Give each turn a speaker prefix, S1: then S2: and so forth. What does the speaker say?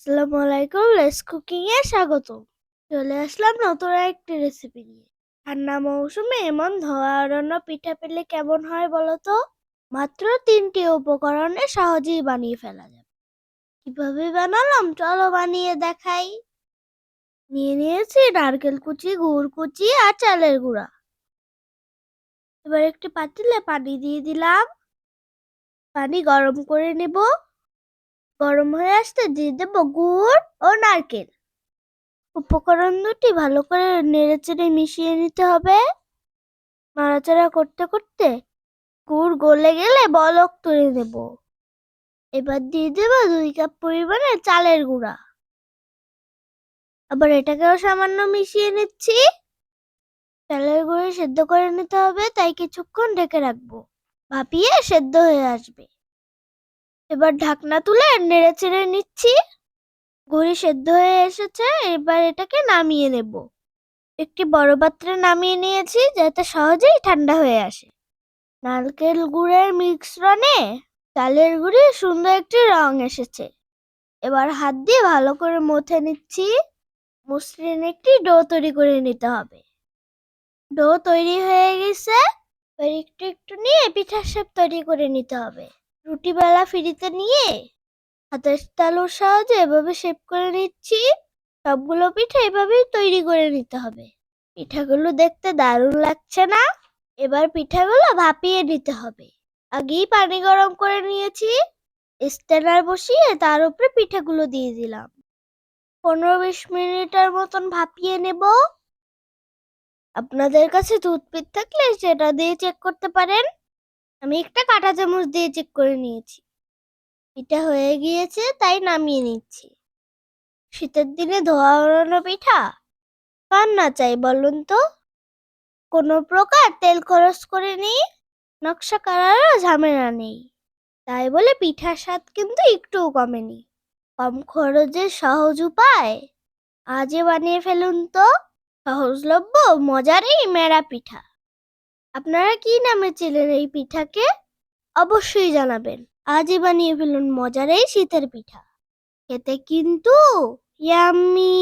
S1: আসসালামু আলাইকুম less cooking এ স্বাগতম। চলে আসলাম নতুন একটি রেসিপি নিয়ে। ঠান্ডা মৌসুমে এমন ধোয়া ওড়ানো পিঠা পেলে কেমন হয় বলো তো? মাত্র তিনটি উপকরণে সহজেই বানিয়ে ফেলা যাবে। কীভাবে বানালাম? চলো বানিয়ে দেখাই। নিয়ে নিয়েছি নারকেল কুচি, গুড় কুচি আর চালের গুঁড়া। এবার একটি পাতিলে পানি দিয়ে দিলাম। পানি গরম করে নেব। গরম হয়ে আসতে দিয়ে দেব গুড় ও নারকেল। উপকরণ দুটি ভালো করে নেড়েচেড়ে মিশিয়ে নিতে হবে। নাড়াচাড়া করতে করতে গুড় গলে গেলে বলক তুলে নেব। এবার দিয়ে দেব দুই কাপ পরিমাণে চালের গুঁড়া। আবার এটাকেও সামান্য মিশিয়ে নিচ্ছি। চালের গুঁড়ো সেদ্ধ করে নিতে হবে, তাই কিছুক্ষণ ঢেকে রাখব। ভাপিয়ে সেদ্ধ হয়ে আসবে। এবার ঢাকনা তুলে নেড়ে চেড়ে নিচ্ছি। ঘুড়ি সেদ্ধ হয়ে এসেছে, এবার এটাকে নামিয়ে নেব। একটি বড় পাত্রে নামিয়ে নিয়েছি, যাতে সহজেই ঠান্ডা হয়ে আসে। নারকেল গুড়ের মিশ্রণে চালের গুঁড়ি সুন্দর একটি রং এসেছে। এবার হাত দিয়ে ভালো করে মথে নিচ্ছি। মসৃণ একটি ডো তৈরি করে নিতে হবে। ডো তৈরি হয়ে গেছে, এবার একটু একটু নিয়ে পিঠার শেপ তৈরি করে নিতে হবে। রুটি বেলা ফিরিতে নিয়ে হাতের তালুর সাহায্যে এভাবে শেপ করে নিচ্ছি। সবগুলো পিঠা এভাবেই তৈরি করে নিতে হবে। পিঠাগুলো দেখতে দারুণ লাগছে না? এবার পিঠাগুলো ভাপিয়ে নিতে হবে। আগেই পানি গরম করে নিয়েছি। স্ট্যান্ডার বসিয়ে তার উপরে পিঠাগুলো দিয়ে দিলাম। পনেরো বিশ মিনিটের মতন ভাপিয়ে নেব। আপনাদের কাছে টুথপিক থাকলে সেটা দিয়ে চেক করতে পারেন। আমি একটা কাঁটা চামচ দিয়ে চেক করে নিয়েছি। পিঠা হয়ে গিয়েছে, তাই নামিয়ে নিচ্ছি। শীতের দিনে ধোয়া ওড়ানো পিঠা? কার না চাই বলুন তো? কোনো প্রকার তেল খরচ করে নিই, নকশা করারও ঝামেলা নেই। তাই বলে পিঠার স্বাদ কিন্তু একটুও কমেনি। কম খরচে সহজ উপায়? আজই বানিয়ে ফেলুন তো। সহজলভ্য, মজারই মেরা পিঠা। আপনারা কি নামে ছিলেন এই পিঠাকে? অবশ্যই জানাবেন। আজই বানিয়ে ফেলুন মজার এই শীতের পিঠা। খেতে কিন্তু ইয়াম্মি